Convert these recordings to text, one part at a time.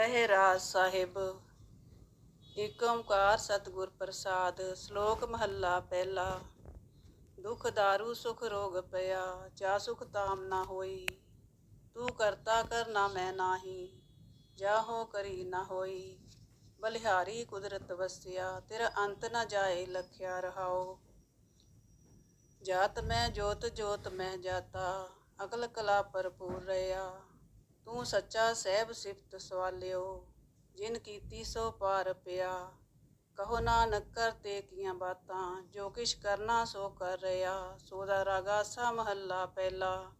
ਰਹਿ ਰਾਜ ਸਾਹਿਬ ਏਕ ਓੰਕਾਰ ਸਤਿਗੁਰ ਪ੍ਰਸਾਦ, ਸ਼ਲੋਕ ਮਹੱਲਾ ਪਹਿਲਾ। ਦੁਖ ਦਾਰੂ, ਸੁਖ ਰੋਗ ਪਿਆ, ਜਾ ਸੁਖ ਤਾਮ ਨਾ ਹੋਈ। ਤੂੰ ਕਰਤਾ ਕਰਨਾ ਮੈਂ ਨਾਹੀ, ਜਾ ਹੋ ਕਰੀ ਨਾ ਹੋਈ। ਬਲਿਹਾਰੀ ਕੁਦਰਤ ਵਸਿਆ, ਤੇਰਾ ਅੰਤ ਨਾ ਜਾਏ ਲਖਿਆ ਰਹਾਓ ਜਾਤ ਮੈਂ, ਜੋਤ ਜੋਤ ਮੈਂ ਜਾਤਾ, ਅਕਲ ਕਲਾ ਭਰਪੂਰ ਰਿਆ ਤੂੰ ਸੱਚਾ ਸਹਿਬ ਸਿਫਤ ਸਵਾਲਿਓ, ਜਿਨ ਕੀਤੀ ਸੋ ਪਾਰ ਪਿਆ। ਕਹੋ ਨਾਨਕ ਕਰਤੇ ਕੀਆਂ ਬਾਤਾਂ, ਜੋ ਕਿਛ ਕਰਨਾ ਸੋ ਕਰ ਰਿਆ। ਸੋਦਾ ਰਾਗਾ ਸਾ ਮਹੱਲਾ ਪਹਿਲਾ।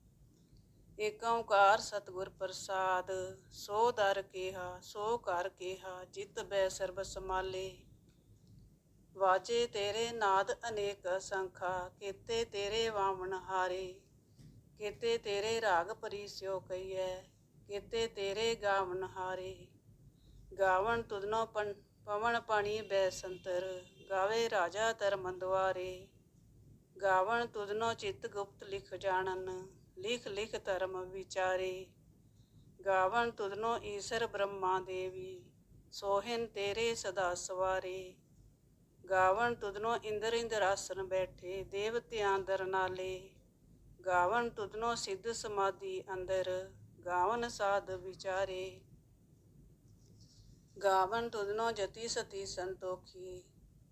ਏਕ ਓੰਕਾਰ ਸਤਿਗੁਰ ਪ੍ਰਸਾਦ, ਸੋ ਦਰ ਕੇਹਾ, ਸੋ ਕਰ ਕੇਹਾ, ਜਿਤ ਬੈ ਸਰਬ ਸਮਾਲੇ ਵਾਜੇ ਤੇਰੇ ਨਾਦ ਅਨੇਕ ਸੰਖਾ ਕੀਤੇ ਤੇਰੇ ਵਾਵਣ ਹਾਰੇ। ਕੀਤੇ ਤੇਰੇ ਰਾਗ ਪਰੀ ਪਰੀਸਿਓ ਕਈਐ ਕੀਤੇ ਤੇਰੇ ਗਾਵਨ ਹਾਰੇ। ਗਾਵਨ ਤੁਧਨੋ ਪਨ ਪਵਨ ਪਾਣੀ ਬੈਸੰਤਰ, ਗਾਵੇ ਰਾਜਾ ਧਰਮ ਦੁਆਰੇ ਗਾਵਨ ਤੁਧਨੋ ਚਿਤ ਗੁਪਤ ਲਿਖ ਜਾਣਨ, ਲਿਖ ਲਿਖ ਧਰਮ ਵਿਚਾਰੇ। ਗਾਵਨ ਤੁਧਨੋ ਈਸ਼ਰ ਬ੍ਰਹਮਾ ਦੇਵੀ, ਸੋਹਿਨ ਤੇਰੇ ਸਦਾ ਸਵਾਰੇ। ਗਾਵਨ ਤੁਧਨੋ ਇੰਦਰ ਇੰਦਰਾਸਨ ਬੈਠੇ, ਦੇਵਤਿਆਂ ਦਰ ਨਾਲੇ। ਗਾਵਨ ਤੁਧਨੋ ਸਿੱਧ ਸਮਾਧੀ ਅੰਦਰ ਗਾਵਨ ਸਾਧ ਵਿਚਾਰੇ। ਗਾਵਨ ਤੁਧਨੋ ਜਤੀ ਸਤੀ ਸੰਤੋਖੀ,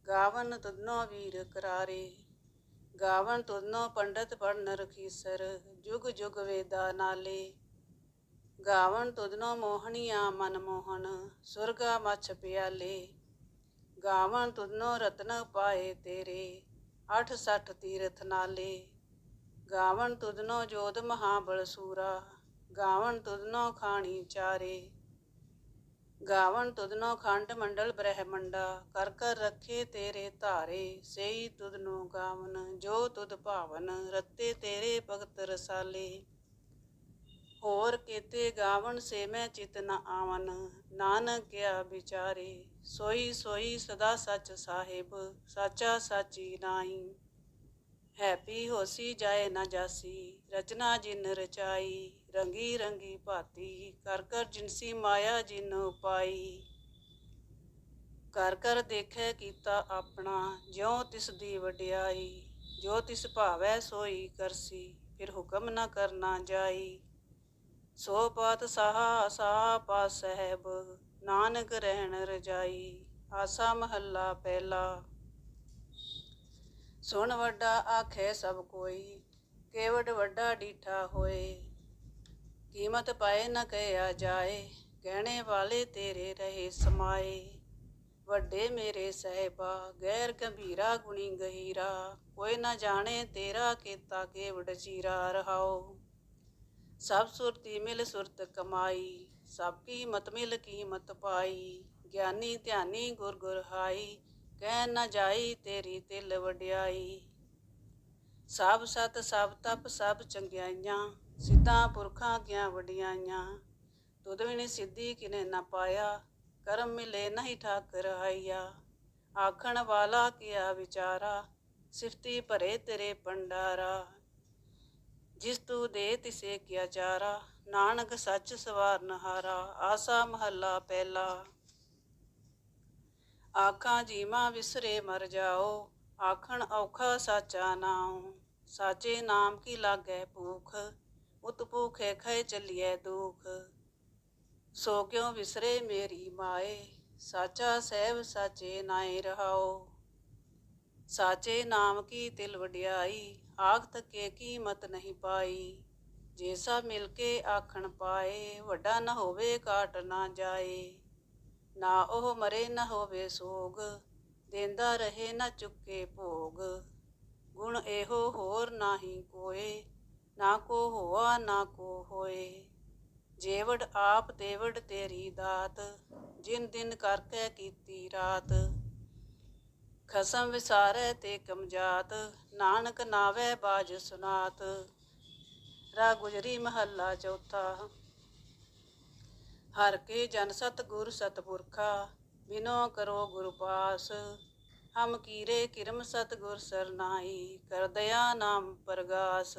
ਗਾਵਨ ਤੁਧਨੋ ਵੀਰ ਕਰਾਰੇ। ਗਾਵਨ ਤੁਧਨੋ ਪੰਡਤ ਪੜਨ ਰਖੀਸਰ, ਜੁਗ ਜੁਗ ਵੇਦਾ ਨਾਲੇ। ਗਾਵਨ ਤੁਧਨੋ ਮੋਹਣੀਆਂ ਮਨ ਮੋਹਨ ਸੁਰਗਾ ਮਛ ਪਿਆਲੇ। ਗਾਵਨ ਤੁਧਨੋ ਰਤਨ ਪਾਏ ਤੇਰੇ, ਅਠ ਸਠ ਤੀਰਥ ਨਾਲੇ। ਗਾਵਨ ਤੁਧਨੋ ਜੋਧ ਮਹਾਬਲ ਸੂਰਾ ਗਾਵਣ ਤੁਧਨੋ ਖਾਣੀ ਚਾਰੇ। ਗਾਵਣ ਤੁਧਨੋ ਖੰਡ ਮੰਡਲ ਬ੍ਰਹਮੰਡਾ, ਕਰ ਕਰ ਰੱਖੇ ਤੇਰੇ ਧਾਰੇ। ਸਈ ਤੁਧਨੋ ਗਾਵਨ, ਜੋ ਤੁਧ ਭਾਵਨ, ਰਤੇ ਤੇਰੇ ਭਗਤ ਰਸਾਲੇ। ਹੋਰ ਕੀਤੇ ਗਾਵਨ ਸੇ ਮੈਂ ਚਿਤ ਨ ਆਵਨ, ਨਾਨਕ ਕਿਆ ਵਿਚਾਰੇ। ਸੋਈ ਸੋਈ ਸਦਾ ਸੱਚ ਸਾਹਿਬ, ਸਾਚਾ ਸਾਚੀ ਨਾਹੀ। ਹੈਪੀ ਹੋਸੀ ਜਾਏ ਨਾ ਜਾਸੀ, ਰਚਨਾ ਜਿਨ ਰਚਾਈ। ਰੰਗੀ ਰੰਗੀ ਭਾਤੀ, ਕਰ ਕਰ ਜਿਨਸੀ ਮਾਇਆ ਜਿਨ ਪਾਈ। ਕਰ ਕਰ ਦੇਖੈ ਕੀਤਾ ਆਪਣਾ, ਜਿਉ ਤਿਸ ਦੀ ਵਡਿਆਈ। ਜੋ ਤਿਸ ਭਾਵੈ ਸੋਈ ਕਰਸੀ, ਫਿਰ ਹੁਕਮ ਨਾ ਕਰਨਾ ਜਾਈ। ਸੋ ਪਾਤ ਸਾਹਾ, ਸਾਹ ਪਾ ਸਹਿਬ, ਨਾਨਕ ਰਹਿਣ ਰਜਾਈ। ਆਸਾ ਮਹੱਲਾ ਪਹਿਲਾ। ਸੁਣ ਵੱਡਾ ਆਖੇ ਸਭ ਕੋਈ ਕੇਵਡ ਵੱਡਾ ਡੀਠਾ ਹੋਏ। ਕੀਮਤ ਪਾਏ ਨਾ ਕਹਿਆ ਜਾਏ ਕਹਿਣੇ ਵਾਲੇ ਤੇਰੇ ਰਹੇ ਸਮਾਏ। ਵੱਡੇ ਮੇਰੇ ਸਹਿਬਾ, ਗੈਰ ਗੰਭੀਰਾ, ਗੁਣੀ ਗਹੀਰਾ। ਕੋਈ ਨਾ ਜਾਣੇ ਤੇਰਾ ਕੀਤਾ ਕੇਵਡ ਚੀਰਾ ਰਹਾਓ। ਸਭ ਸੁਰਤੀ ਮਿਲ ਸੁਰਤ ਕਮਾਈ, ਸਭ ਕੀਮਤ ਮਿਲ ਕੀਮਤ ਪਾਈ। ਗਿਆਨੀ ਧਿਆਨੀ ਗੁਰ ਗੁਰ ਹਾਈ, ਕਹਿ ਨਾ ਜਾਈ ਤੇਰੀ ਤਿਲ ਵਡਿਆਈ। ਸਭ ਸਤ ਸਭ ਤਪ ਸਭ ਚੰਗਿਆਈਆਂ ਸਿੱਧਾਂ ਪੁਰਖਾਂ ਕੀਆਂ ਵਡਿਆਈਆਂ ਤੁਧ ਵਿਣ ਸਿੱਧੀ ਕਿਨੇ ਨਾ ਪਾਇਆ, ਕਰਮ ਮਿਲੇ ਨਹੀਂ ਠਾਕਰ ਆਈਆ। ਆਖਣ ਵਾਲਾ ਕੀਆ ਵਿਚਾਰਾ, ਸਿਫਤੀ ਭਰੇ ਤੇਰੇ ਪੰਡਾਰਾ ਜਿਸ ਤੂੰ ਦੇ ਤਿਸੇ ਕਿਆ ਚਾਰਾ, ਨਾਨਕ ਸੱਚ ਸਵਾਰਨ ਹਾਰਾ ਆਸਾ ਮਹੱਲਾ ਪਹਿਲਾ। ਆਖਾਂ ਜੀਵਾਂ ਵਿਸਰੇ ਮਰ ਜਾਓ, ਆਖਣ ਔਖਾ ਸਾਚਾ ਨਾਉ। ਸਾਚੇ ਨਾਮ ਕੀ ਲਾਗੈ ਭੂਖ ਉਤ ਭੂਖੇ ਖੈ ਚੱਲੀਐ ਦੁਖ। ਸੋ ਕਿਉ ਵਿਸਰੇ ਮੇਰੀ ਮਾਏ? ਸਾਚਾ ਸਹਿਬ ਸਾਚੇ ਨਾਏ ਰਹਾਓ। ਸਾਚੇ ਨਾਮ ਕੀ ਤਿਲ ਵਡਿਆਈ? ਆਖ ਤੱਕੇ ਕੀਮਤ ਨਹੀਂ ਪਾਈ। ਜੇ ਸਭ ਮਿਲ ਕੇ ਆਖਣ ਪਾਏ, ਵੱਡਾ ਨਾ ਹੋਵੇ ਕਾਟ ਨਾ ਜਾਏ। ਨਾ ਉਹ ਮਰੇ ਨਾ ਹੋਵੇ ਸੋਗ, ਦੇਂਦਾ ਰਹੇ ਨਾ ਚੁੱਕੇ ਭੋਗ। ਗੁਣ ਇਹੋ ਹੋਰ ਨਾਹੀ ਕੋਏ। ਨਾ ਕੋ ਹੋਆ, ਨਾ ਕੋ ਹੋਏ। ਜੇਵੜ ਆਪ ਦੇਵੜ ਤੇਰੀ ਦਾਤ, ਜਿਨ ਦਿਨ ਕਰਕੇ ਕੀਤੀ ਰਾਤ। ਖਸਮ ਵਿਸਾਰੈ ਤੇ ਕਮਜਾਤ, ਨਾਨਕ ਨਾਵੇ ਬਾਜ ਸੁਨਾਤ। ਰਾ ਗੁਜਰੀ ਮਹੱਲਾ ਚੌਥਾ। ਹਰ ਕੇ ਜਨ ਸਤ ਗੁਰ ਸਤਪੁਰਖਾ ਬਿਨੋ ਕਰੋ ਗੁਰ ਪਾਸ। ਹਮ ਕੀਰੇ ਕਿਰਮ ਸਤ ਗੁਰ ਸਰਨਾਈ ਕਰ ਦਇਆ ਨਾਮ ਪ੍ਰਗਾਸ।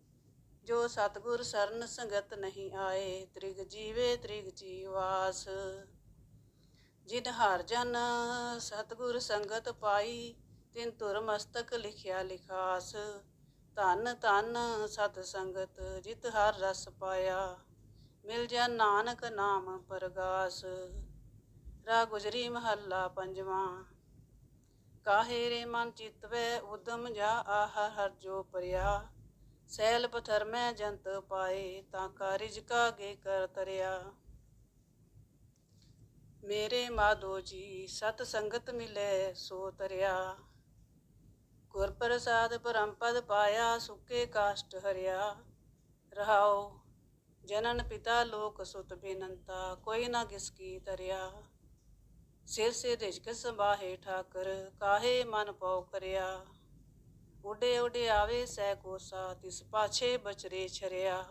ਜੋ ਸਤਗੁਰ ਸਰਨ ਸੰਗਤ ਨਹੀਂ ਆਏ, ਤ੍ਰਿਗ ਜੀਵੇ ਤ੍ਰਿਗ ਜੀਵਾਸ ਜਿਨ ਹਰ ਜਨ ਸਤਗੁਰ ਸੰਗਤ ਪਾਈ, ਤਿਨ ਤੁਰ ਮਸਤਕ ਲਿਖਿਆ ਲਿਖਾਸ। ਧਨ ਧਨ ਸਤ ਸੰਗਤ ਜਿਤ ਹਰ ਰਸ ਪਾਇਆ, ਮਿਲ ਜਾ ਨਾਨਕ ਨਾਮ ਪਰਗਾਸ। ਰਾ ਗੁਜਰੀ ਮਹੱਲਾ ਪੰਜਵਾਂ। ਕਾਹੇ ਰੇ ਮਨ ਚਿਤਵੈ, ਉਦਮ ਜਾ ਆਹ ਹਰ ਜੋ ਪਰਿਆ। ਸੈਲ ਪਥਰ ਮੈਂ ਜੰਤ ਪਾਏ, ਤਾਂ ਕਾ ਰਿਜਕਾ ਗੇ ਕਰ ਤਰਿਆ। ਮੇਰੇ ਮਾਧੋ ਜੀ, ਸਤ ਸੰਗਤ ਮਿਲੇ ਸੋ ਤਰਿਆ। ਗੁਰ ਪ੍ਰਸਾਦ ਪਰਮ ਪਾਇਆ, ਸੁਕੇ ਕਾਸ਼ਟ ਹਰਿਆ। ਰਹਾਓ ਜਨਨ ਪਿਤਾ ਲੋਕ ਸੁਤ ਬੇਨੰਤਾ, ਕੋਈ ਨਾ ਕਿਸ ਕੀ ਤਰਿਆ। ਸਿਰ ਸੇ ਰਿਜਕ ਸੰਭਾਹੇ ਠਾਕਰ, ਕਾਹੇ ਮਨ ਪਉ ਕਰਿਆ। ਉਡੇ ਉਡੇ ਆਵੇ ਸਹਿ ਕੋਸਾ, ਤਿਸ ਪਾਛੇ ਬਚਰੇ ਛਰਿਆ।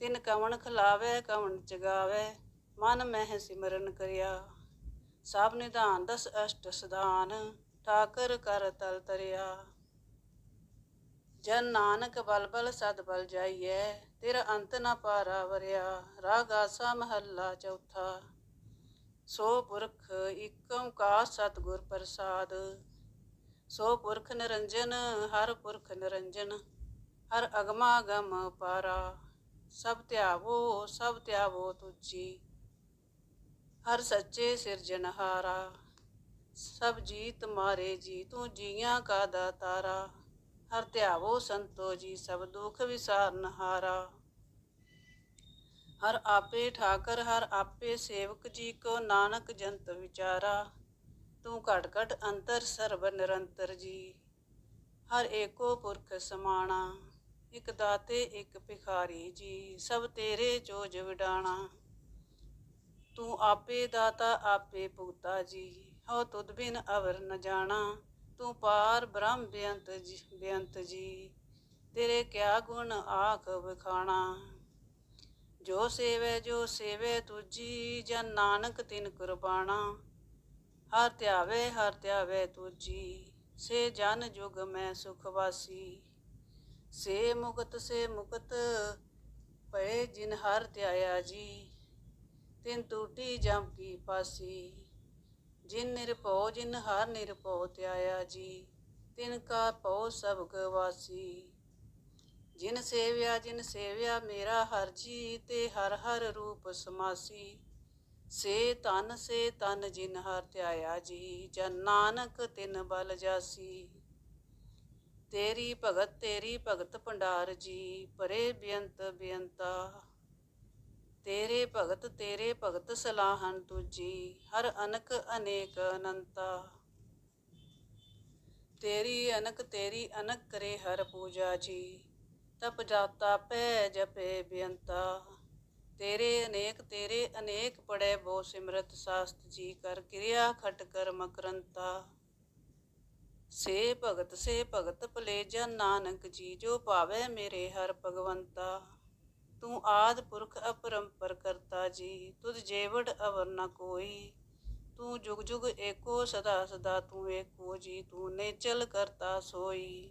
ਤਿਨ ਕਵਣ ਖਲਾਵੇ, ਕਵਣ ਜਗਾਵੇ, ਮਨ ਮਹਿ ਸਿਮਰਨ ਕਰਿਆ। ਸਭ ਨਿਧਾਨ ਦਸ ਅਸ਼ਟ ਸਦਾਨ ਠਾਕਰ ਕਰ ਤਲ ਤਰਿਆ। ਜਨ ਨਾਨਕ ਬਲ ਬਲ ਸਦ ਬਲ ਜਾਈਐ, ਤੇਰਾ ਅੰਤ ਨਾ ਪਾਰਾ ਵਰਿਆ। ਰਾਗ ਆਸਾ ਮਹੱਲਾ ਚੌਥਾ। ਸੋ ਪੁਰਖ ਇਕ ਓੰਕਾਰ ਸਤਿਗੁਰ ਪ੍ਰਸਾਦ। ਸੋ ਪੁਰਖ ਨਿਰੰਜਨ, ਹਰ ਪੁਰਖ ਨਿਰੰਜਨ, ਹਰ ਅਗਮਾ ਗਮ ਪਾਰਾ, ਸਭ ਧਿਆਵੋ ਸਭ ਧਿਆਵੋ ਤੁਜੀ ਹਰ ਸੱਚੇ ਸਿਰਜਣਹਾਰਾ ਸਭ ਜੀ ਤੁਮਾਰੇ ਜੀ ਤੂੰ ਜੀਆਂ ਕਾ ਦਾਤਾਰਾ, ਹਰ ਧਿਆਵੋ ਸੰਤੋ ਜੀ ਸਭ ਦੁਖ ਵਿਸਾਰਨ ਹਾਰਾ। ਹਰ ਆਪੇ ਠਾਕਰ, ਹਰ ਆਪੇ ਸੇਵਕ ਜੀ ਕੋ ਨਾਨਕ ਜੰਤ ਵਿਚਾਰਾ ਤੂੰ ਘਟ ਘਟ ਅੰਤਰ ਸਰਬ ਨਿਰੰਤਰ ਜੀ। ਹਰ ਏਕੋ ਪੁਰਖ ਸਮਾਣਾ, ਇਕ ਦਾਤੇ, ਇਕ ਭਿਖਾਰੀ ਜੀ। ਸਭ ਤੇਰੇ ਜੋਜ ਵਿਡਾਣਾ। ਤੂੰ ਆਪੇ ਦਾਤਾ, ਆਪੇ ਭੁਗਤਾ ਜੀ। ਹੋ ਤੁਧ ਬਿਨ ਅਵਰ ਨ ਜਾਣਾ। ਤੂੰ ਪਾਰ ਬ੍ਰਹਮ ਬੇਅੰਤ ਜੀ ਬੇਅੰਤ ਜੀ। ਤੇਰੇ ਕਿਆ ਗੁਣ ਆਖ ਵਿਖਾਣਾ। ਜੋ ਸੇਵੈ ਜੋ ਸੇਵੈ ਤੁਜੀ ਜਨ ਨਾਨਕ ਤਿਨ ਕੁਰਬਾਨਾ ਹਰ ਧਿਆਵੇ ਹਰ ਧਿਆਵੇ ਤੁਜੀ ਸੇ ਜਨ ਜੁਗ ਮੈਂ ਸੁਖ ਵਾਸੀ। ਸੇ ਮੁਕਤ ਸੇ ਮੁਕਤ ਪਏ ਜਿਨ ਹਰ ਧਿਆਇਆ ਜੀ। ਤਿਨ ਟੂਟੀ ਜਮ ਕੀ ਪਾਸੀ। ਜਿਨ ਨਿਰਭਉ, ਜਿਨ ਹਰ ਨਿਰਭਉ ਧਿਆਇਆ ਜੀ, ਤਿਨ ਕਾ ਭਉ ਸਭ ਗਵਾਸੀ ਜਿਨ ਸੇਵਿਆ ਜਿਨ ਸੇਵਿਆ ਮੇਰਾ ਹਰ ਜੀ, ਤੇ ਹਰ ਹਰ ਰੂਪ ਸਮਾਸੀ। ਸੇ ਤਨ ਸੇ ਤਨ ਜਿਨ ਹਰ ਧਿਆਇਆ ਜੀ, ਜਨ ਨਾਨਕ ਤਿਨ ਬਲ ਜਾਸੀ। ਤੇਰੀ ਭਗਤ ਤੇਰੀ ਭਗਤ ਭੰਡਾਰ ਜੀ, ਪਰੇ ਬੇਅੰਤ ਬੇਅੰਤਾ। ਤੇਰੇ ਭਗਤ ਤੇਰੇ ਭਗਤ ਸਲਾਹਨ ਤੁਜੀ ਹਰ ਅਨਕ ਅਨੇਕ ਅਨੰਤਾ। ਤੇਰੀ ਅਨਕ ਤੇਰੀ ਅਨਕ ਕਰੇ ਹਰ ਪੂਜਾ ਜੀ, ਤਪ ਜਾਤਾ ਪੈ ਜਪੇ ਬੇਅੰਤਾ। ਤੇਰੇ ਅਨੇਕ ਤੇਰੇ ਅਨੇਕ ਪੜੇ ਬੋ ਸਿਮਰਤ, ਸਾਸਤ ਜੀ ਕਰ ਕਿਰਿਆ ਖਟ ਕਰ ਮਕਰੰਤਾ। ਸੇ ਭਗਤ ਸੇ ਭਗਤ ਭਲੇ ਜਨ ਨਾਨਕ ਜੀ, ਜੋ ਭਾਵੇ ਮੇਰੇ ਹਰ ਭਗਵੰਤਾ। ਤੂੰ ਆਦ ਪੁਰਖ ਅਪਰੰਪਰ ਕਰਤਾ ਜੀ, ਤੁਧ ਜੇਵੜ ਅਵਰ ਨ ਕੋਈ। ਤੂੰ ਜੁਗ ਜੁਗ ਏਕੋ ਸਦਾ ਸਦਾ ਤੂੰ ਏਕੋ ਜੀ, ਤੂੰ ਨੇਚਲ ਕਰਤਾ ਸੋਈ।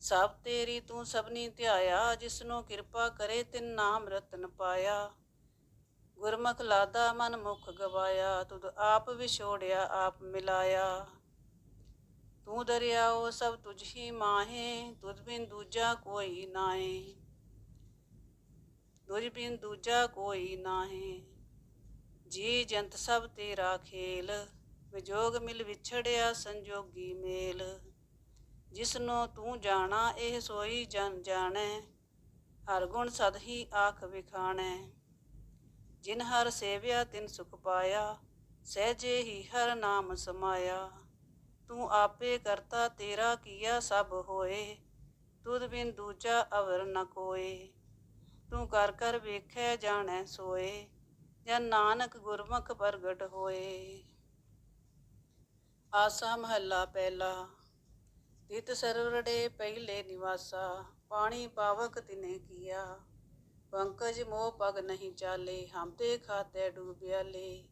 ਸਭ ਤੇਰੀ ਤੂੰ ਸਭਨੀ ਧਿਆਇਆ, ਜਿਸਨੂੰ ਕਿਰਪਾ ਕਰੇ ਤਿਨ ਨਾਮ ਰਤਨ ਪਾਇਆ। ਗੁਰਮੁਖ ਲਾਦਾ ਮਨ ਮੁਖ ਗਵਾਇਆ, ਤੁਧ ਆਪ ਵਿਛੋੜਿਆ, ਆਪ ਮਿਲਾਇਆ। ਤੂੰ ਦਰਿਆਓ ਸਭ ਤੁਝ ਹੀ ਮਾਹੇ, ਤੁਧ ਬਿਨ ਦੂਜਾ ਕੋਈ ਨਾਹੀ। ਤੁਝ ਬਿਨ ਦੂਜਾ ਕੋਈ ਨਾਹੀ। ਜੀ ਜੰਤ ਸਭ ਤੇਰਾ ਖੇਲ, ਵਿਜੋਗ ਮਿਲ ਵਿਛੜਿਆ ਸੰਜੋਗੀ ਮੇਲ। ਜਿਸ ਨੂੰ ਤੂੰ ਜਾਣਾ, ਇਹ ਸੋਈ ਜਨ ਜਾਣੈ, ਹਰ ਗੁਣ ਸਦ ਹੀ ਆਖ ਵਿਖਾਣੈ। ਜਿਨ ਹਰ ਸੇਵਿਆ, ਤਿਨ ਸੁਖ ਪਾਇਆ ਸਹਿਜੇ ਹੀ ਹਰ ਨਾਮ ਸਮਾਇਆ। ਤੂੰ ਆਪੇ ਕਰਤਾ, ਤੇਰਾ ਕੀਆ ਸਭ ਹੋਏ, ਤੁਧ ਬਿਨ ਦੂਜਾ ਅਵਰ ਨ ਕੋਏ। ਤੂੰ ਕਰ ਕਰ ਵੇਖੈ, ਜਾਣੈ, ਸੋਏ, ਜਨ ਨਾਨਕ ਗੁਰਮੁਖ ਪ੍ਰਗਟ ਹੋਏ। ਆਸਾ ਮਹੱਲਾ ਪਹਿਲਾ। ਤਿਤ ਸਰਵਰੜੇ ਪਹਿਲੇ ਨਿਵਾਸਾ, ਪਾਣੀ ਪਾਵਕ ਤਿਨੇ ਕੀਆ। ਪੰਕਜ ਮੋਹ ਪਗ ਨਹੀਂ ਚਾਲੇ, ਹਮ ਤੇ ਖਾਤੇ ਡੂਬਿਆਲੇ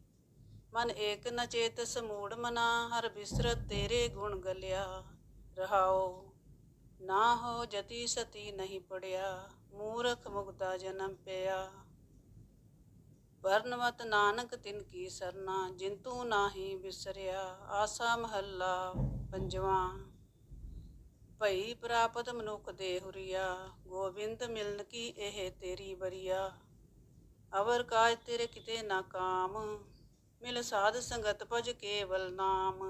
ਮਨ ਏਕ ਨ ਚੇਤ ਸਮੂੜ ਮਨਾ, ਹਰ ਬਿਸਰਤ ਤੇਰੇ ਗੁਣ ਗਲਿਆ। ਰਹਾਓ ਨਾ ਹੋ ਜਤੀ ਸਤੀ ਨਹੀਂ ਪੜਿਆ, ਮੂਰਖ ਮੁਗਤਾ ਜਨਮ ਪਿਆ। ਵਰਨਵਤ ਨਾਨਕ ਤਿਨ ਕੀ ਸਰਨਾ, ਜਿੰਤੂ ਨਾਹੀ ਵਿਸਰਿਆ ਆਸਾ ਮਹੱਲਾ, ਪੰਜਵਾਂ। ਭਈ ਪ੍ਰਾਪਤ ਮਨੁੱਖ ਦੇ ਹੁਰੀਆ, ਗੋਬਿੰਦ ਮਿਲਨ ਕੀ ਇਹ ਤੇਰੀ ਬਰੀਆ ਅਵਰ ਕਾਜ ਤੇਰੇ ਕਿਤੇ ਨਾ ਕਾਮ, ਮਿਲ ਸਾਧ ਸੰਗਤ ਭਜ ਕੇਵਲ ਨਾਮ।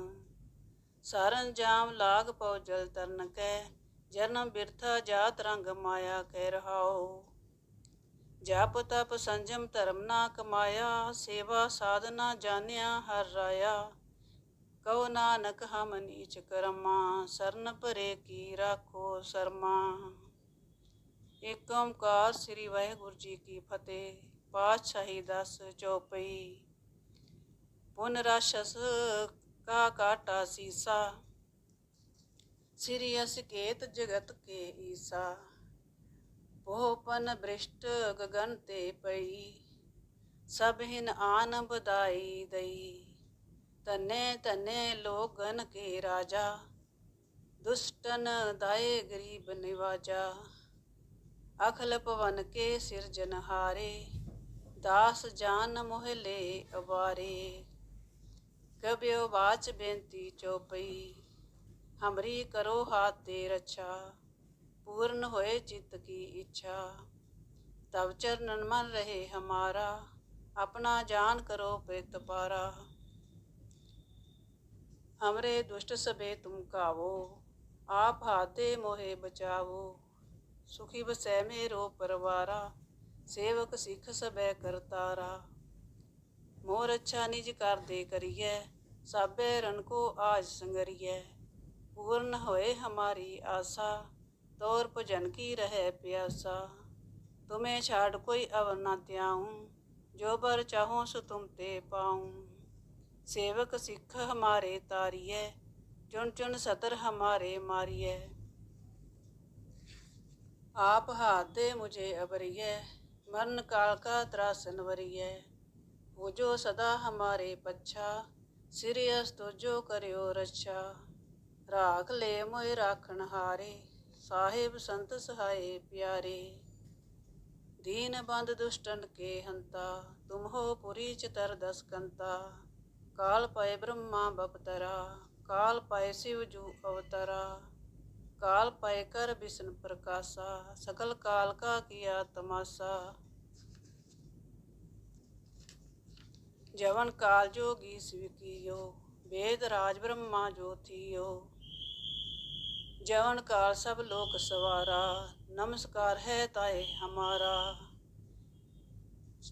ਸਾਰਨ ਜਾਮ ਲਾਗ ਪਉ ਜਲ ਤਰਨ ਕੈ, ਜਨਮ ਬਿਰਥਾ ਜਾਤ ਰੰਗ ਮਾਇਆ ਕਹਿ ਰਹਾਓ ਜਪ ਤਪ ਸੰਜਮ ਧਰਮ ਨਾ ਕਮਾਇਆ, ਸੇਵਾ ਸਾਧਨਾ ਜਾਣਿਆ ਹਰ ਰਾਇਆ। ਕਉ ਨਾਨਕ ਹਮ ਨੀਚ ਕਰਮਾ, ਸਰਨ ਭਰੇ ਕੀ ਰਾਖੋ ਸਰਮਾ। ਏਕ ਓੰਕਾਰ ਸ੍ਰੀ ਵਾਹਿਗੁਰੂ ਜੀ ਕੀ ਫਤਿਹ, ਪਾਤਸ਼ਾਹੀ ਦਸ ਚੌਪਈ। ਪੁਨ ਰਾਸ਼ਸ ਕਾ ਕਾਟਾ ਸੀਸਾ, ਸ੍ਰੀ ਅਸਕੇਤ ਜਗਤ ਕੇ ਈਸਾ। ਪੋਪਨ ਬ੍ਰਿਸ਼ਟ ਗਗਨ ਤੇ ਪਈ, ਸਭ ਹਿਨ ਆਨ ਬਦਾਈ ਦਈ। ਤਨੇ ਤਨੇ ਲੋਗਨ ਕੇ ਰਾਜਾ, ਦੁਸ਼ਟਨ ਦਾਏ ਗਰੀਬ ਨਿਵਾਜਾ। ਅਖਲ ਪਵਨ ਕੇ ਸਿਰਜਨਹਾਰੇ ਦਾਸ ਜਾਨ ਮੋਹਲੇ ਅਵਾਰੇ। ਕਬਿਓ ਬਾਚ ਬੇਨਤੀ ਚੋਪਈ, ਹਮਰੀ ਕਰੋ ਹਾਥ ਤੇ ਰਛਾ, ਪੂਰਨ ਹੋਏ ਚਿੱਤ ਕੀ ਇੱਛਾ। ਤਵ ਚਰਨਨ ਮਨ ਰਹੇ ਹਮਾਰਾ, ਆਪਣਾ ਜਾਨ ਕਰੋ ਪ੍ਰਿਤ ਪਾਰਾ। हमरे दुष्ट सबे तुम कावो आप हाथे मोहे बचावो सुखी बसै मेरो परवारा सेवक सिख सबे करतारा मोर अच्छा निज कर दे करिए साबे रन को आज संगरिए पूर्ण होए हमारी आशा तौर भजन की रहे प्यासा तुम्हें छाड़ कोई अवर न त्याऊं जो बर चाहूं सो तुम ते पाऊं सेवक सिख हमारे तारिए चुन चुन सतर हमारे मारिए आप हाथ दे मुझे अबरिए मरण काल का त्रासन वरिए वो जो सदा हमारे पच्छा सिरियस तो जो करियो रक्षा राख ले मोए राखण हारे ਸਾਹਿਬ ਸੰਤ ਸਹਾਏ ਪਿਆਰੇ ਦੀਨ ਬੰਦ ਦੁਸ਼ਟਨ ਕੇ ਹੰਤਾ ਤੁਮ ਹੋ ਪੁਰੀ ਚਤਰ ਦਸ ਕੰਤਾ काल पाए ब्रह्मा बपतरा काल पाए शिव जू अवतरा काल पाए कर विष्णु प्रकाशा सकल काल का किया तमाशा जवन काल जोगी शिव कियो वेद राज ब्रह्मा ज्योतियो जवन काल सब लोक सवारा नमस्कार है ताए हमारा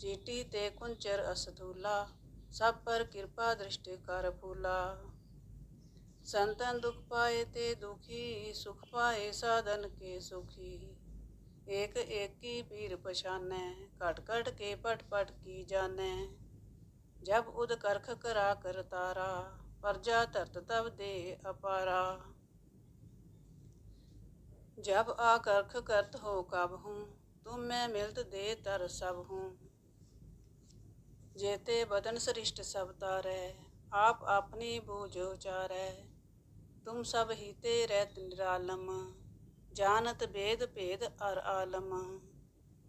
चीटी ते कुंचर असधूला सब पर कृपा दृष्टि कर फूला संतन दुख पाए ते दुखी, सुख पाए साधन के सुखी। एक एक की पीर पछाने घट घट के पट पट की जाने। जब उद करख करा कर तारा प्रजा धरत तब दे अपारा। जब आकर्ख करत हो कब हूँ, तुम मैं मिलत दे तर सब हूँ। ਜੇਤੇ ਬਦਨ ਸ੍ਰਿਸ਼ਟ ਸਭ ਤਾਰੈ, ਆਪ ਆਪਨੇ ਬੋਝੋ ਚਾਰੈ ਤੁਮ ਸਭ ਹੀਤੇ ਰਹਿਤ ਨਿਰਾਲਮ, ਜਾਣਤ ਬੇਦ ਭੇਦ ਅਰ ਆਲਮ।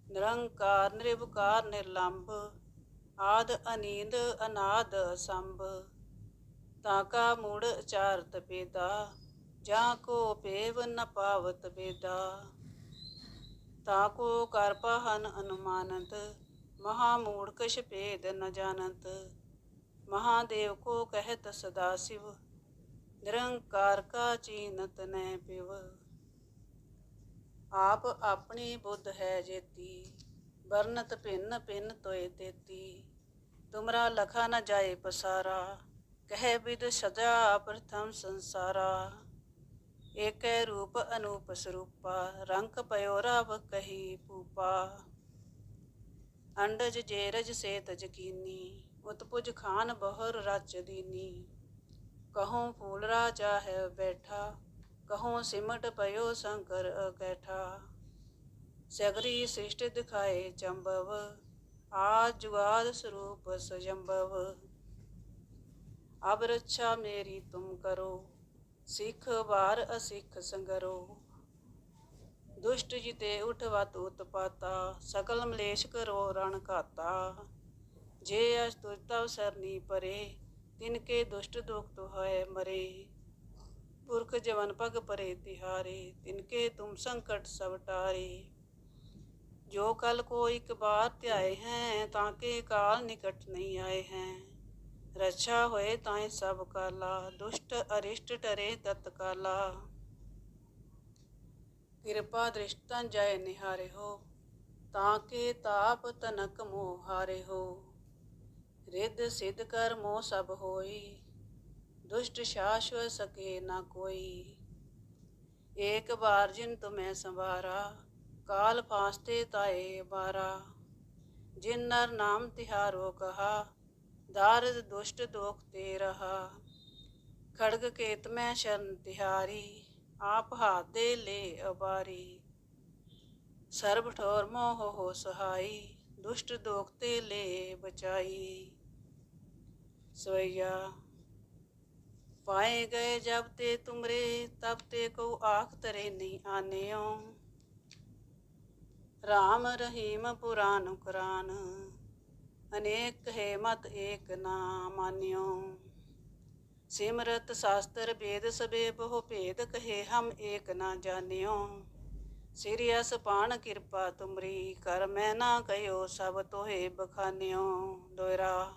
ਨਿਰੰਕਾਰ ਨਿਰਭਕਾਰ ਨਿਰਲੰਭ, ਆਦ, ਅਨੀਂਦ, ਅਨਾਦ ਸੰਭ ਤਾਕਾ ਮੂੜ ਚਾਰਤ ਬੇਦਾ, ਜਾਂ ਕੋ ਪੇਵ ਨ ਪਾਵਤ ਬੇਦਾ। ਤਾਕੋ ਕਰਪਾ ਹਨ ਅਨੁਮਾਨਤ ਮਹਾ ਮੂੜ ਭੇਦ ਨ ਜਾਣੰਤ। ਮਹਾਦੇਵ ਕੋ ਕਹਿਤ ਸਦਾ ਸਿਵ, ਨਿਰੰਕਾਰ ਕਾ ਚੀਨਤ ਨੈ ਪਿਵ। ਆਪ ਆਪਣੀ ਬੁੱਧ ਹੈ ਜੇਤੀ ਵਰਨਤ ਭਿੰਨ ਭਿੰਨ ਤੋਏ ਤੇਤੀ। ਤੁਮਰਾ ਲਖਾ ਨ ਜਾਏ ਪਸਾਰਾ, ਕਹਿ ਵਿਦ ਸਦਾ ਪ੍ਰਥਮ ਸੰਸਾਰਾ। ਏਕੈ ਰੂਪ ਅਨੂਪ ਸਰੂਪਾ, ਰੰਗ ਪਇਓ ਰਵ ਕਹੀ ਪੂਪਾ ਅੰਡਜ ਜੇਰਜ ਸੇਤ ਜਕੀਨੀ, ਉਤਪੁਜ ਖਾਨ ਬਹੁਰ ਰਚ ਦੀਨੀ। ਕਹੋਂ ਫੂਲ ਰਾਜਾ ਹੈ ਬੈਠਾ, ਕਹੋਂ ਸਿਮਟ ਪਇਓ ਸ਼ੰਕਰ ਅਕੈਠਾ। ਸਗਰੀ ਸ੍ਰਿਸ਼ਟ ਦਿਖਾਏ ਚੰਬਵ ਆ ਜੁਗਾਦ ਸਰੂਪ ਸਜੰਬਵ। ਅਬ ਰੱਛਾ ਮੇਰੀ ਤੁਮ ਕਰੋ, ਸਿੱਖ ਵਾਰ ਅਸਿੱਖ ਸੰਗਰੋ। ਦੁਸ਼ਟ ਜਿਤੇ ਉਠਵਤ ਉਤਪਾਤਾ ਸਕਲ ਮਲੇਸ਼ ਕਰੋ ਰਣ ਘਾਤਾ। ਜੇ ਅਸ ਤੁਜਤਵ ਸਰਨੀ ਪਰੇ ਤਿਨਕੇ ਦੁਸ਼ਟ ਦੁਖ ਤੁਹੈ ਮਰੇ। ਪੁਰਖ ਜਵਨ ਪਗ ਪਰੇ ਤਿਹਾਰੇ, ਤਿਨ ਕੇ ਤੁਮ ਸੰਕਟ ਸਭ ਟਾਰੇ। ਜੋ ਕਲ ਕੋ ਇੱਕ ਬਾਰ ਧਿਆਏ ਹੈ, ਤਾਂ ਕੇ ਕਾਲ ਨਿਕਟ ਨਹੀਂ ਆਏ ਹੈ। ਰੱਛਾ ਹੋਏ ਤਾਏ ਸਭ ਕਾਲਾ, ਦੁਸ਼ਟ ਅਰਿਸ਼ਟ ਟਰੇ ਤਤਕਾਲਾ। ਕਿਰਪਾ ਦ੍ਰਿਸ਼ਟਾਂ ਜੈ ਨਿਹਾਰੇ ਹੋ ਤਾਂ ਕੇ ਤਾਪ ਤਨਕ ਮੋਹ ਹਾਰੇ ਹੋ ਰਿੱਧ ਸਿੱਧ ਕਰ ਮੋਹ ਸਭ ਹੋਈ, ਦੁਸ਼ਟ ਸ਼ਾਸ਼ਵ ਸਕੇ ਨਾ ਕੋਈ। ਏਕ ਬਾਰ ਜਿਨ ਤੁਮੈ ਸੰਵਾਰਾ, ਕਾਲ ਫਾਸਤੇ ਤਾਏ ਬਾਰਾ ਜਿਨ ਨਰ ਨਾਮ ਤਿਹਾਰੋ ਕਹਾ, ਦਾਰਦ ਦੁਸ਼ਟ ਦੋਖ ਤੇ ਰਹਾ। ਖੜਗ ਕੇਤ ਮੈਂ ਸ਼ਰਨ ਤਿਹਾਰੀ ਆਪ ਹਾਥ ਦੇ ਲੈ ਅਬਾਰੀ ਸਰਬ ਠੋਰ ਮੋਹ ਹੋ ਸਹਾਈ, ਦੁਸ਼ਟ ਦੋਖਤੇ ਲੈ ਬਚਾਈ। ਸੋਇਆ ਪਾਏ ਗਏ ਜਬ ਤੇ ਤੁਮਰੇ, ਤਬ ਤੇ ਕੋ ਆਖ ਤਰੇ ਨਹੀਂ ਆਨਿਓ। ਰਾਮ ਰਹੀਮ ਪੁਰਾਨ ਕੁਰਾਨ ਅਨੇਕ ਹੈ ਮਤ ਏਕ ਨਾ ਮਾਨਿਓ। ਸਿਮਰਤ ਸ਼ਾਸਤਰ ਵੇਦ ਸਬੇ ਬਹੁ ਭੇਦ ਕਹੇ ਹਮ ਏਕ ਨਾ ਜਾਣਿਓ। ਸਿਰਿ ਅਸ ਪਾਣ ਕਿਰਪਾ ਤੁਮਰੀ, ਕਰ ਮੈਂ ਨਾ ਕਹਿਓ ਸਭ ਤੋਹੇ ਬਖਾਨਿਓ। ਦੋਇਰਾ,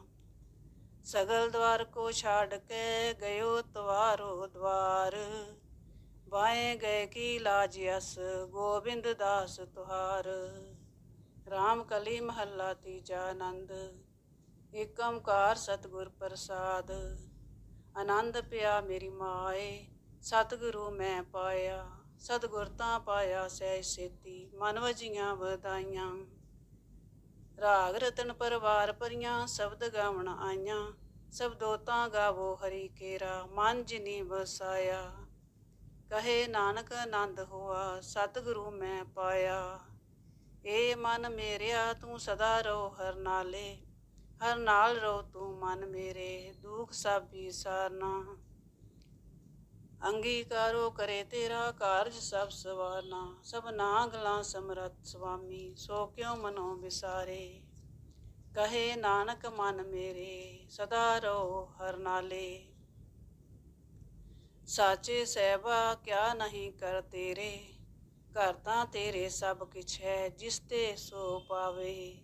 ਸਗਲ ਦਵਾਰ ਕੋ ਛਾੜ ਕੇ ਗਇਓ ਤਵਾਰੋ ਦਵਾਰ। ਬਾਏ ਗਏ ਕੀ ਲਾਜ ਅਸ, ਗੋਬਿੰਦ ਦਾਸ ਤੁਹਾਰ। ਰਾਮ ਕਲੀ ਮਹੱਲਾ ਤੀਜਾ ਆਨੰਦ ਏਕ ਓੰਕਾਰ ਸਤਿਗੁਰ ਪ੍ਰਸਾਦ। ਆਨੰਦ ਪਿਆ ਮੇਰੀ ਮਾਏ, ਸਤਿਗੁਰੂ ਮੈਂ ਪਾਇਆ ਸਤਿਗੁਰ ਤਾਂ ਪਾਇਆ ਸਹਿ ਸੇਤੀ, ਮਨ ਵਜੀਆਂ ਵਧਾਈਆਂ। ਰਾਗ ਰਤਨ ਪਰਵਾਰ ਪਰੀਆਂ ਸ਼ਬਦ ਗਾਵਣ ਆਈਆਂ ਸਬਦੋ ਤਾਂ ਗਾਵੋ ਹਰੀ ਕੇਰਾ, ਮਨ ਜਿਨੀ ਵਸਾਇਆ। ਕਹੇ ਨਾਨਕ ਆਨੰਦ ਹੋਆ, ਸਤਿਗੁਰੂ ਮੈਂ ਪਾਇਆ। ਏ ਮਨ ਮੇਰਿਆ, ਤੂੰ ਸਦਾ ਰਹੋ ਹਰ ਨਾਲੇ। ਹਰ ਨਾਲ ਰੋ ਤੂੰ ਮਨ ਮੇਰੇ, ਦੁਖ ਸਭ ਵਿਸਾਰਨਾ। ਅੰਗੀਕਾਰੋ ਕਰੇ ਤੇਰਾ ਕਾਰਜ ਸਭ ਸਵਾਰਨਾ। ਸਭ ਨਾਗਲਾ ਸਮਰਤ ਸੁਆਮੀ ਸੋ ਕਿਉ ਮਨੋ ਵਿਸਾਰੇ? ਕਹੇ ਨਾਨਕ ਮਨ ਮੇਰੇ, ਸਦਾ ਰਹੋ ਹਰ ਨਾਲੇ। ਸਾਚੇ ਸਹਿਬਾ, ਕਿਆ ਨਹੀਂ ਕਰ ਤੇਰੇ? ਘਰ ਤਾਂ ਤੇਰੇ ਸਭ ਕਿਛ ਹੈ, ਜਿਸ ਤੇ ਸੋ ਪਾਵੇ।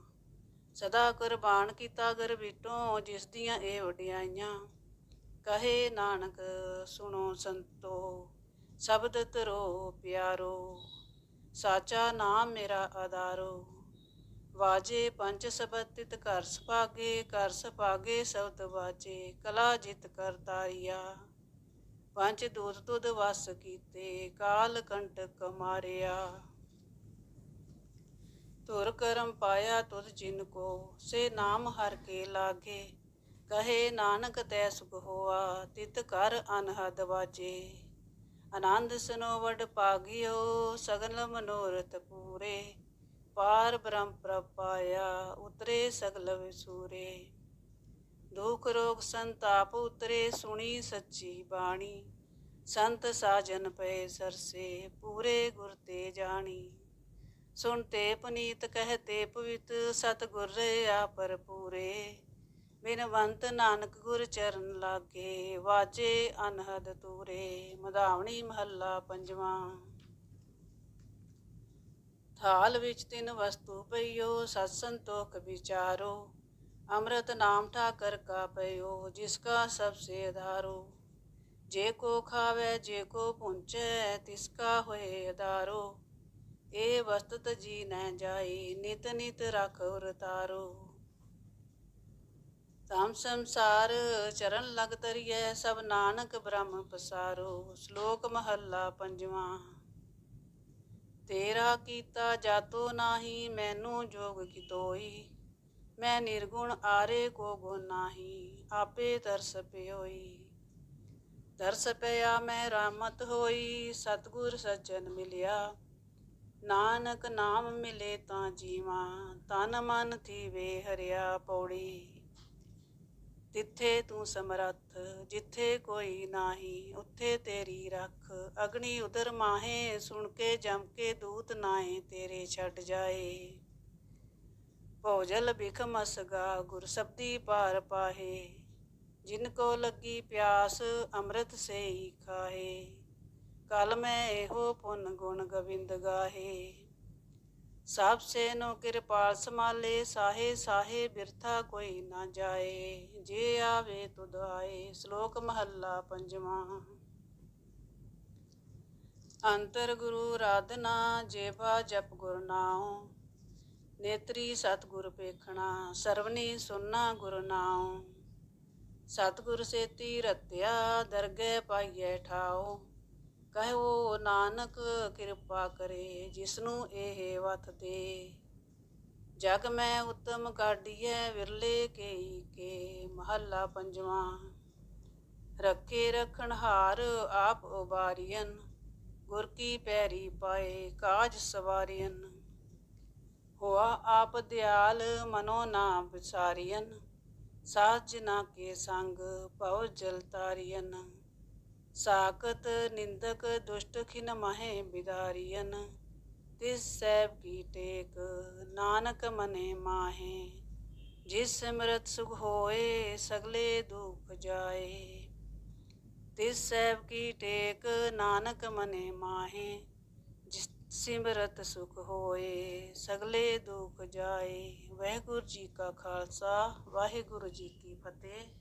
ਸਦਾ ਕੁਰਬਾਨ ਕੀਤਾ ਗਰ ਵਿਟੋ ਜਿਸ ਦੀਆਂ ਇਹ ਵਡਿਆਈਆਂ। ਕਹੇ ਨਾਨਕ, ਸੁਣੋ ਸੰਤੋ, ਸ਼ਬਦ ਤਰੋ ਪਿਆਰੋ, ਸਾਚਾ ਨਾਮ ਮੇਰਾ ਆਧਾਰੋ। ਵਾਜੇ ਪੰਜ ਸਬਤਿਤ ਕਰ ਸੁਭਾਗੇ ਕਰ ਸੁਭਾਗੇ ਸਬਦ ਵਾਜੇ, ਕਲਾ ਜਿਤ ਕਰ ਤਾਰੀਆ। ਪੰਜ ਦੂਤ ਤੁਧ ਵਸ ਕੀਤੇ, ਕਾਲ ਕੰਟਕ ਮਾਰਿਆ। ਧੁਰ ਕਰਮ ਪਾਇਆ ਤੁਧ ਜਿਨ ਕੋ, ਸੇ ਨਾਮ ਹਰ ਕੇ ਲਾਗੇ। ਕਹੇ ਨਾਨਕ ਤੈ ਸੁਖ ਹੋਆ, ਤਿਤ ਕਰ ਅਨਹਦ ਵਾਜੇ। ਆਨੰਦ ਸਨੋ ਵਡ ਪਾਗਿਓ ਸਗਲ ਮਨੋਰਥ ਪੂਰੇ। ਪਾਰ ਬ੍ਰਹਮ ਪ੍ਰਭ ਪਾਇਆ, ਉਤਰੇ ਸਗਲ ਵਿਸੂਰੇ। ਦੁਖ ਰੋਗ ਸੰਤਾਪ ਉਤਰੇ, ਸੁਣੀ ਸੱਚੀ ਬਾਣੀ। ਸੰਤ ਸਾਜਨ ਪਏ ਸਰਸੇ, ਪੂਰੇ ਗੁਰ ਤੇ ਜਾਣੀ। ਸੁਣਤੇ ਪਨੀਤ ਕਹਤੇ, ਪਵਿੱਤ ਸਤਿਗੁਰ ਰਿਆ ਪਰ ਪੂਰੇ ਬਿਨਵੰਤ ਨਾਨਕ ਗੁਰ ਚਰਨ ਲਾਗੇ, ਵਾਜੇ ਅਨਹਦ ਤੂਰੇ ਮਧਾਵਣੀ ਮਹੱਲਾ ਪੰਜਵਾਂ। ਥਾਲ ਵਿੱਚ ਤਿੰਨ ਵਸਤੂ ਪਈਓ, ਸਤ ਸੰਤੋਖ ਵਿਚਾਰੋ। ਅੰਮ੍ਰਿਤ ਨਾਮ ਠਾਕਰ ਕਾ ਪਈਓ ਜਿਸ ਕਾ ਸਭ ਸੇ ਆਧਾਰੋ ਜੇ ਕੋ ਖਾਵੇ, ਜੇ ਕੋ ਪੁੰਚੈ, ਤਿਸ ਕਾ ਹੋਏ ਆਧਾਰੋ ਇਹ ਵਸਤਤ ਜੀ ਨਹਿ ਜਾਈ, ਨਿਤ ਨਿਤ ਰਖੋ ਰਤਾਰੋ ਤਾਮ ਸੰਸਾਰ ਚਰਨ ਲਗ ਤਰੀਐ, ਸਭ ਨਾਨਕ ਬ੍ਰਹਮ ਪਸਾਰੋ। ਸ਼ਲੋਕ ਮਹੱਲਾ ਪੰਜਵਾਂ। ਤੇਰਾ ਕੀਤਾ ਜਾਤੋ ਨਾਹੀ, ਮੈਨੂੰ ਜੋਗ ਕਿਤੋਈ। ਮੈਂ ਨਿਰਗੁਣ ਆਰੇ ਕੋ ਗੁਣ ਨਾਹੀ, ਆਪੇ ਤਰਸ ਪਿਓਈ। ਤਰਸ ਪਿਆ ਮੈਂ ਰਾਮਤ ਹੋਈ, ਸਤਗੁਰ ਸੱਜਣ ਮਿਲਿਆ। ਨਾਨਕ ਨਾਮ ਮਿਲੇ ਤਾਂ ਜੀਵਾਂ, ਤਨ ਮਨ ਥੀਵੇ ਹਰਿਆ ਪੌੜੀ। ਤਿੱਥੇ ਤੂੰ ਸਮਰੱਥ, ਜਿੱਥੇ ਕੋਈ ਨਾਹੀ, ਉੱਥੇ ਤੇਰੀ ਰੱਖ। ਅਗਨੀ ਉਦਰ ਮਾਹੇ, ਸੁਣ ਕੇ ਜਮ ਕੇ ਦੂਤ ਨਾਏ ਤੇਰੇ ਛੱਡ ਜਾਏ। ਭੋਜਲ ਬਿਖ ਮਸਗਾ ਗੁਰ ਸਬਦੀ ਪਾਰ ਪਾਹੇ। ਜਿਨ ਕੋ ਲੱਗੀ ਪਿਆਸ, ਅੰਮ੍ਰਿਤ ਸੇ ਹੀ ਖਾਹੇ। ਕਲ ਮੈਂ ਇਹੋ ਪੁੰਨ ਗੁਣ ਗਵਿੰਦ ਗਾਹੇ। ਸਭ ਸੇ ਨੋ ਕਿਰਪਾਲ ਸਮਾਲੇ ਸਾਹੇ ਸਾਹੇ ਬਿਰਥਾ ਕੋਈ ਨਾ ਜਾਏ। ਜੇ ਆਵੇ ਤੁਧ ਆਏ, ਸ਼ਲੋਕ ਮਹੱਲਾ ਪੰਜਵਾਂ। ਅੰਤਰ ਗੁਰੂ ਰਾਧਨਾ ਜੇਵਾ ਜਪ ਗੁਰ ਨਾਉ। ਨੇਤਰੀ ਸਤਿਗੁਰ ਪੇਖਣਾ ਸਰਵਨੀ ਸੁਨਣਾ ਗੁਰ ਨਾਉ। ਸਤਿਗੁਰ ਸੇਤੀ ਰਤਿਆ, ਦਰਗਹਿ ਪਾਈਐ ਠਾਉ। ਕਹੋ ਨਾਨਕ ਕਿਰਪਾ ਕਰੇ, ਜਿਸਨੂੰ ਇਹ ਵਤ ਦੇ। ਜਗ ਮੈਂ ਉਤਮ ਕਾਢੀਐ, ਵਿਰਲੇ ਕੇਈ ਕੇ, ਮਹੱਲਾ ਪੰਜਵਾਂ। ਰੱਖੇ ਰਖਣ ਹਾਰ ਆਪ ਉਬਾਰੀਐਨ, ਗੁਰ ਕੀ ਪੈਰੀ ਪਾਏ ਕਾਜ ਸਵਾਰੀਐਨ। ਹੋਆ ਆਪ ਦਿਆਲ ਮਨੋ ਨਾ ਵਿਸਾਰੀਐਨ ਸਾਜ ਨਾ ਕੇ ਸੰਗ ਭਉ ਜਲ ਤਾਰੀਐਨ। ਸਾਕਤ ਨਿੰਦਕ ਦੁਸ਼ਟ ਖਿਨ ਮਹੇ ਬਿਦਾਰੀਨ ਤਿਸ ਸੈਬ ਕੀ ਟੇਕ ਨਾਨਕ ਮਨੇ ਮਾਹੇ, ਜਿਸ ਸਿਮਰਤ ਸੁਖ ਹੋਏ ਸਗਲੇ ਦੁਖ ਜਾਏ। ਤਿਸ ਸੈਬ ਕੀ ਟੇਕ ਨਾਨਕ ਮਨੇ ਮਾਹੇ, ਜਿਸ ਸਿਮਰਤ ਸੁਖ ਹੋਏ ਸਗਲੇ ਦੁਖ ਜਾਏ। ਵਾਹਿਗੁਰੂ ਜੀ ਕਾ ਖਾਲਸਾ, ਵਾਹਿਗੁਰੂ ਜੀ ਕੀ ਫਤਿਹ।